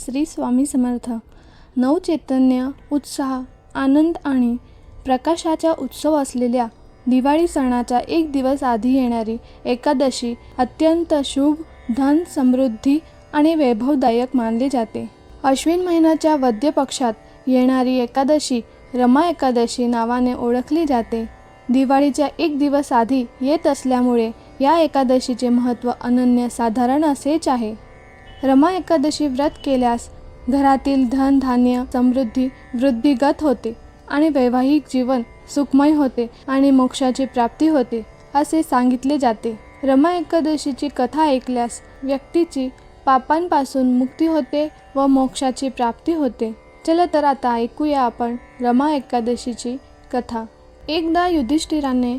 श्री स्वामी समर्थ. नवचैतन्य उत्साह आनंद आणि प्रकाशाचा उत्सव असलेल्या दिवाळी सणाच्या एक दिवस आधी येणारी एकादशी अत्यंत शुभ धन समृद्धी आणि वैभवदायक मानली जाते. अश्विन महिन्याच्या वद्य पक्षात येणारी एकादशी रमा एकादशी नावाने ओळखली जाते. दिवाळीच्या एक दिवस आधी येत असल्यामुळे या एकादशीचे महत्त्व अनन्यसाधारण असेच आहे. रमा एकादशी व्रत केल्यास घरातील धन धान्य समृद्धी वृद्धिगत होते आणि वैवाहिक जीवन सुखमय होते आणि मोक्षाची प्राप्ती होते असे सांगितले जाते. रमा एकादशीची कथा ऐकल्यास व्यक्तीची पापांपासून मुक्ती होते व मोक्षाची प्राप्ती होते. चला तर आता ऐकूया आपण रमा एकादशीची कथा. एकदा युधिष्ठिराने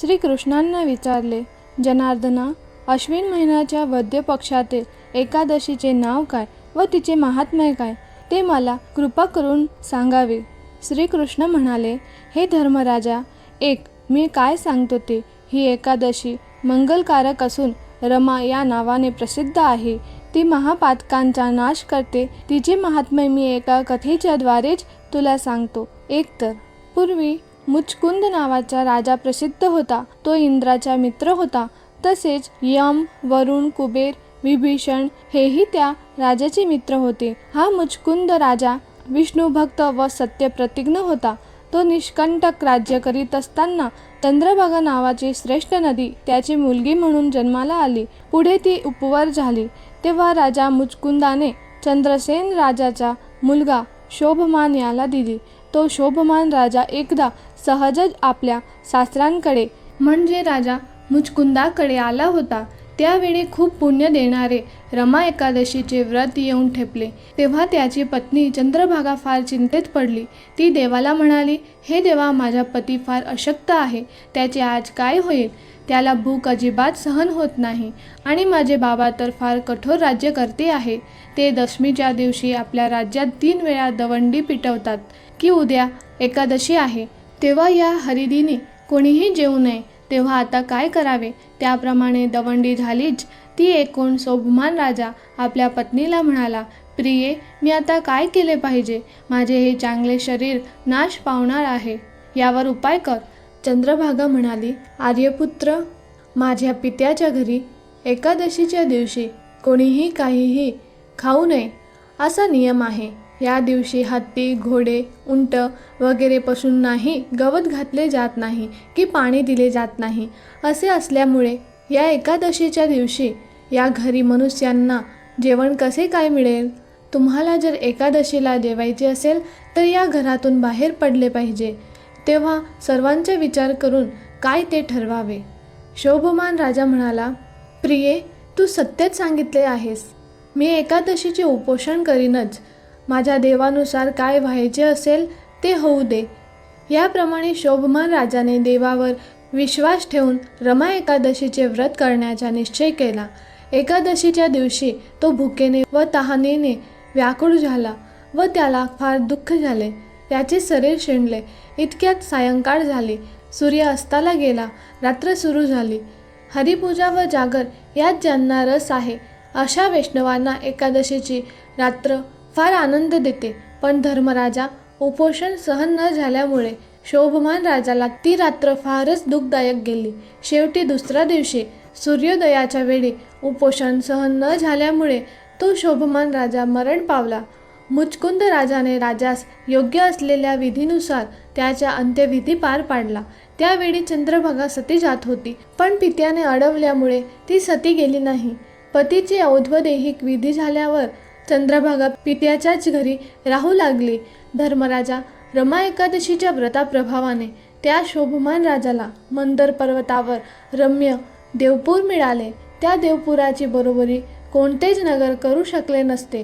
श्रीकृष्णांना विचारले जनार्दना अश्विन महिन्याच्या वद्य पक्षातील एकादशीचे नाव काय व तिचे महात्म्य काय ते मला कृपा करून सांगावे. श्रीकृष्ण म्हणाले हे धर्मराजा एक मी काय सांगतो ते? ही एकादशी मंगलकारक असून रमा या नावाने प्रसिद्ध आहे. ती महापातकांचा नाश करते. तिचे महात्म्य मी एका कथेच्या द्वारेच तुला सांगतो. एकतर पूर्वी मुचकुंद नावाचा राजा प्रसिद्ध होता. तो इंद्राचा मित्र होता. तसेच यम वरुण कुबेर विभीषण हेही त्या राजाचे मित्र होते. हा मुचकुंद राजा विष्णू भक्त व सत्यप्रतिज्ञ होता. तो निष्कंटक राज्य करीत असताना चंद्रभागा नावाची श्रेष्ठ नदी त्याची मुलगी म्हणून जन्माला आली. पुढे ती उपवर झाली. तेव्हा राजा मुचकुंदाने चंद्रसेन राजाचा मुलगा शोभमान याला दिली. तो शोभमान राजा एकदा सहजच आपल्या सासऱ्यांकडे म्हणजे राजा मुचकुंदाकडे आला होता. त्यावेळी खूप पुण्य देणारे रमा एकादशीचे व्रत येऊन ठेपले. तेव्हा त्याची पत्नी चंद्रभागा फार चिंतेत पडली. ती देवाला म्हणाली हे देवा माझा पती फार अशक्त आहे. त्याचे आज काय होईल? त्याला भूक अजिबात सहन होत नाही आणि माझे बाबा तर फार कठोर राज्यकर्ते आहे. ते दशमीच्या दिवशी आपल्या राज्यात तीन वेळा दवंडी पिटवतात. की उद्या एकादशी आहे. तेव्हा या हरिदिनी कोणीही जेवू नये. तेव्हा आता काय करावे? त्याप्रमाणे दवंडी झालीच. ती एकूण शोभमान राजा आपल्या पत्नीला म्हणाला प्रिये मी आता काय केले पाहिजे? माझे हे चांगले शरीर नाश पावणार आहे. यावर उपाय कर. चंद्रभागा म्हणाली आर्यपुत्र माझ्या पित्याच्या घरी एकादशीच्या दिवशी कोणीही काहीही खाऊ नये. असा नियम आहे. या दिवशी हत्ती घोडे उंट वगैरे पशूंनाही गवत घातले जात नाही की पाणी दिले जात नाही. असे असल्यामुळे या एकादशीच्या दिवशी या घरी मनुष्यांना जेवण कसे काय मिळेल? तुम्हाला जर एकादशीला जेवायचे असेल तर या घरातून बाहेर पडले पाहिजे. तेव्हा सर्वांचा विचार करून काय ते ठरवावे? शोभमान राजा म्हणाला प्रिये तू सत्यच सांगितले आहेस. मी एकादशीचे उपोषण करीनच. माझ्या देवानुसार काय व्हायचे असेल ते होऊ दे. याप्रमाणे शोभमान राजाने देवावर विश्वास ठेवून रमा एकादशीचे व्रत करण्याचा निश्चय केला. एकादशीच्या दिवशी तो भुकेने व तहानेने व्याकुळ झाला व त्याला फार दुःख झाले. त्याचे शरीर शिणले. इतक्यात सायंकाळ झाली. सूर्य अस्ताला गेला. रात्र सुरू झाली. हरिपूजा व जागर यात ज्यांना रस आहे. अशा वैष्णवांना एकादशीची रात्र फार आनंद देते. पण धर्मराजा उपोषण सहन न झाल्यामुळे शोभमान राजाला ती रात्र फारच दुःखदायक गेली. शेवटी दुसऱ्या दिवशी सूर्योदयाच्या वेळी उपोषण सहन न झाल्यामुळे तो शोभमान राजा मरण पावला. मुचकुंद राजाने राजास योग्य असलेल्या विधीनुसार त्याच्या अंत्यविधी पार पाडला. त्यावेळी चंद्रभागा सती जात होती पण पित्याने अडवल्यामुळे ती सती गेली नाही. पतीची औध्वदेहिक विधी झाल्यावर चंद्रभागा पित्याच्याच घरी राहू लागली. धर्मराजा रमा एकादशीच्या व्रताप्रभावाने त्या शोभमान राजाला मंदर पर्वतावर रम्य देवपूर मिळाले. त्या देवपुराची बरोबरी कोणतेच नगर करू शकले नसते.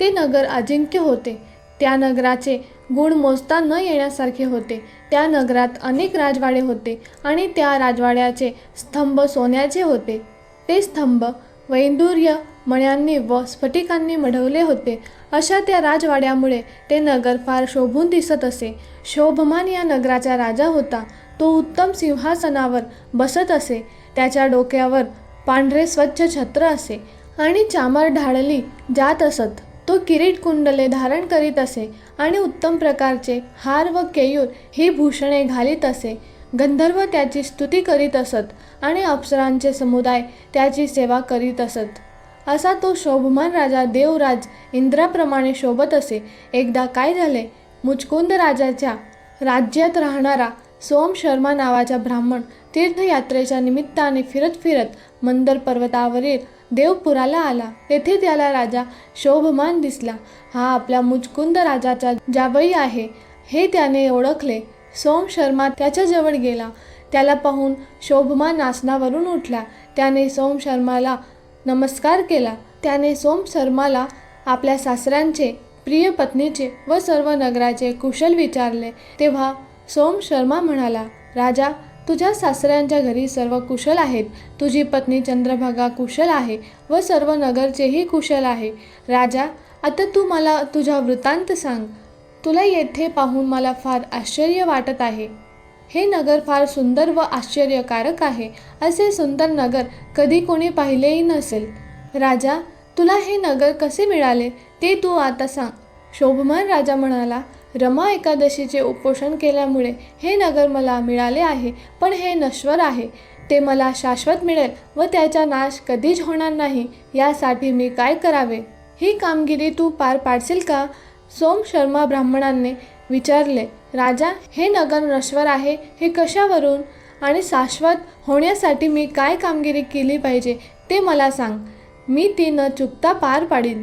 ते नगर अजिंक्य होते. त्या नगराचे गुण मोजता न येण्यासारखे होते. त्या नगरात अनेक राजवाडे होते आणि त्या राजवाड्याचे स्तंभ सोन्याचे होते. ते स्तंभ वैंदुर्य मण्यांनी व स्फटिकांनी मढवले होते. अशा त्या राजवाड्यामुळे ते नगर फार शोभून दिसत असे. शोभमान या नगराचा राजा होता. तो उत्तम सिंहासनावर बसत असे. त्याच्या डोक्यावर पांढरे स्वच्छ छत्र असे. आणि चामर ढाळली जात असत. तो किरीट कुंडले धारण करीत असे. आणि उत्तम प्रकारचे हार व केयूर ही भूषणे घालीत असे. गंधर्व त्याची स्तुती करीत असत. आणि अप्सरांचे समुदाय त्याची सेवा करीत असत. असा तो शोभमान राजा देवराज इंद्राप्रमाणे शोभत असे. एकदा काय झाले? मुचकुंद राजाच्या राज्यात राहणारा सोम शर्मा नावाचा ब्राह्मण तीर्थयात्रेच्या निमित्ताने फिरत फिरत मंदर पर्वतावरील देवपुराला आला. तेथे त्याला राजा शोभमान दिसला. हा आपल्या मुचकुंद राजाचा जावई आहे. हे त्याने ओळखले. सोम शर्मा त्याच्याजवळ गेला. त्याला पाहून शोभमान आसनावरून उठला. त्याने सोम शर्माला नमस्कार केला. त्याने सोम शर्माला आपल्या सासऱ्यांचे प्रिय पत्नीचे व सर्व नगराचे कुशल विचारले. तेव्हा सोम शर्मा म्हणाला राजा तुझ्या सासऱ्यांच्या घरी सर्व कुशल आहेत. तुझी पत्नी चंद्रभागा कुशल आहे व सर्व नगरचेही कुशल आहे. राजा आता तू मला तुझा वृत्तांत सांग. तुला येथे पाहून मला फार आश्चर्य वाटत आहे. हे नगर फार सुंदर व आश्चर्यकारक आहे असे सुंदर नगर कधी कोणी पाहिलेही नसेल. राजा तुला हे नगर कसे मिळाले ते तू आता सांग. शोभमान राजा म्हणाला रमा एकादशीचे उपोषण केल्यामुळे हे नगर मला मिळाले आहे पण हे नश्वर आहे. ते मला शाश्वत मिळेल व त्याचा नाश कधीच होणार नाही यासाठी मी काय करावे? ही कामगिरी तू पार पाडशील का? सोम शर्मा ब्राह्मणांनी विचारले राजा हे नगर नश्वर आहे हे कशावरून? आणि शाश्वत होण्यासाठी मी काय कामगिरी केली पाहिजे ते मला सांग. मी ती न चुकता पार पाडीन.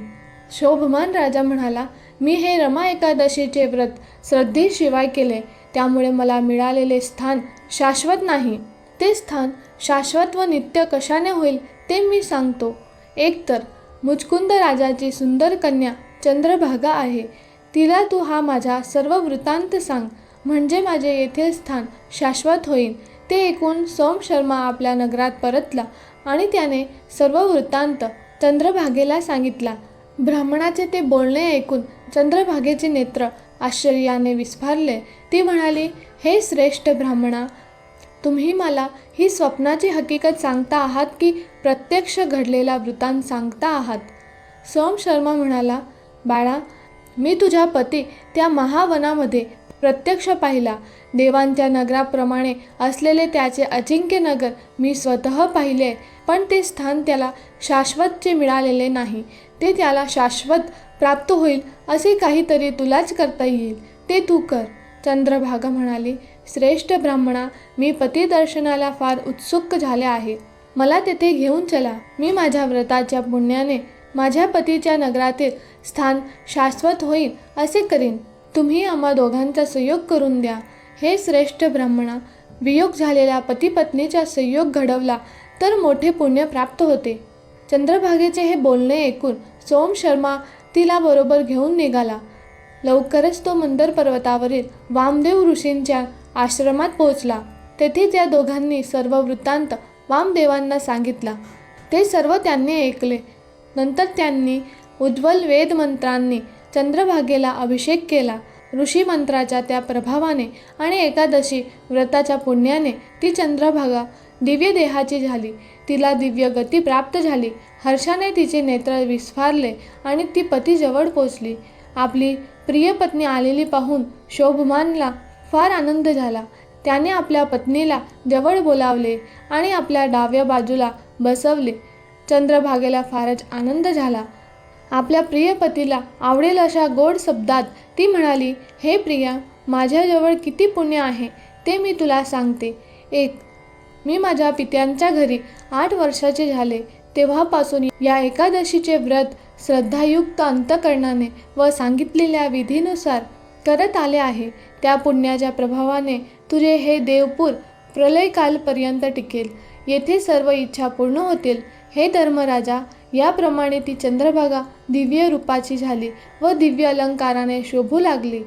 शोभमान राजा म्हणाला मी हे रमा एकादशीचे व्रत श्रद्धेशिवाय केले. त्यामुळे मला मिळालेले स्थान शाश्वत नाही. ते स्थान शाश्वत व नित्य कशाने होईल ते मी सांगतो. एकतर मुचकुंद राजाची सुंदर कन्या चंद्रभागा आहे. तिला तू हा माझा सर्व वृत्तांत सांग. म्हणजे माझे येथील स्थान शाश्वत होईल ते ऐकून सोम शर्मा आपल्या नगरात परतला आणि त्याने सर्व वृत्तांत चंद्रभागेला सांगितला. ब्राह्मणाचे ते बोलणे ऐकून चंद्रभागेचे नेत्र आश्चर्याने विस्फारले. ती म्हणाली हे श्रेष्ठ ब्राह्मणा तुम्ही मला ही स्वप्नाची हकीकत सांगता आहात की प्रत्यक्ष घडलेला वृत्तांत सांगता आहात? सोम शर्मा म्हणाला बाळा मी तुझ्या पती त्या महावनामध्ये प्रत्यक्ष पाहिला. देवांच्या नगराप्रमाणे असलेले त्याचे अजिंक्य नगर मी स्वतः पाहिले पण ते स्थान त्याला शाश्वतचे मिळालेले नाही. ते त्याला शाश्वत प्राप्त होईल असे काहीतरी तुलाच करता येईल. ते तू कर. चंद्रभागा म्हणाली श्रेष्ठ ब्राह्मणा मी पती दर्शनाला फार उत्सुक झाले आहे. मला तेथे घेऊन चला. मी माझ्या व्रताच्या पुण्याने माझ्या पतीच्या नगरातील स्थान शाश्वत होईल असे करीन. तुम्ही आम्हा दोघांचा संयोग करून द्या. हे श्रेष्ठ ब्राह्मणा वियोग झालेल्या पतीपत्नीचा संयोग घडवला तर मोठे पुण्य प्राप्त होते. चंद्रभागेचे हे बोलणे ऐकून सोम शर्मा तिला बरोबर घेऊन निघाला. लवकरच तो मंदर पर्वतावरील वामदेव ऋषींच्या आश्रमात पोहोचला. तेथे त्या दोघांनी सर्व वृत्तांत वामदेवांना सांगितला. ते सर्व त्यांनी ऐकले. नंतर त्यांनी उज्ज्वल वेदमंत्रांनी चंद्रभागेला अभिषेक केला. ऋषी मंत्राच्या त्या प्रभावाने आणि एकादशी व्रताच्या पुण्याने ती चंद्रभागा दिव्य देहाची झाली. तिला दिव्य गती प्राप्त झाली. हर्षाने तिचे नेत्र विस्फारले आणि ती पतीजवळ पोचली. आपली प्रिय पत्नी आलेली पाहून शोभमानला फार आनंद झाला. त्याने आपल्या पत्नीला जवळ बोलावले आणि आपल्या डाव्या बाजूला बसवले. चंद्रभागेला फारच आनंद झाला. आपल्या प्रिय पतीला आवडेल अशा गोड शब्दात ती म्हणाली हे प्रिया माझ्याजवळ किती पुण्य आहे ते मी तुला सांगते. एक मी माझ्या पित्यांच्या घरी आठ वर्षाचे झाले. तेव्हापासून या एकादशीचे व्रत श्रद्धायुक्त अंतकरणाने व सांगितलेल्या विधीनुसार करत आले आहे. त्या पुण्याच्या प्रभावाने तुझे हे देवपूर प्रलयकालपर्यंत टिकेल. येथे सर्व इच्छा पूर्ण होतील. हे धर्मराजा याप्रमाणे ती चंद्रभागा दिव्य रूपाची झाली व दिव्य अलंकाराने शोभू लागली.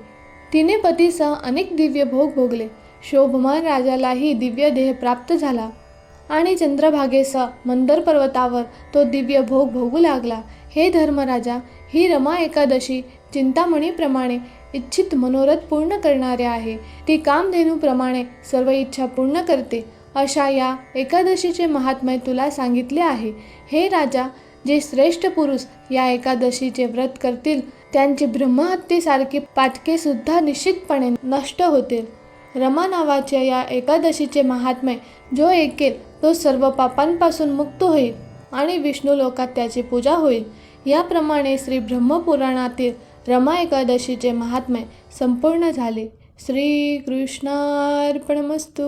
तिने पतीसह अनेक दिव्य भोग भोगले. शोभमान राजालाही दिव्य देह प्राप्त झाला आणि चंद्रभागेसह मंदर पर्वतावर तो दिव्य भोग भोगू लागला. हे धर्मराजा ही रमा एकादशी चिंतामणीप्रमाणे इच्छित मनोरथ पूर्ण करणारे आहे. ती कामधेनूप्रमाणे सर्व इच्छा पूर्ण करते. अशा या एकादशीचे महात्म्य तुला सांगितले आहे. हे राजा जे श्रेष्ठ पुरुष या एकादशीचे व्रत करतील त्यांची ब्रह्महत्येसारखी पाटकेसुद्धा निश्चितपणे नष्ट होतील. रमा नावाच्या या एकादशीचे महात्म्य जो ऐकेल तो सर्व पापांपासून मुक्त होईल आणि विष्णू लोकात त्याची पूजा होईल. याप्रमाणे श्री ब्रह्मपुराणातील रमा एकादशीचे महात्म्य संपूर्ण झाले. श्री कृष्णार्पणमस्तू.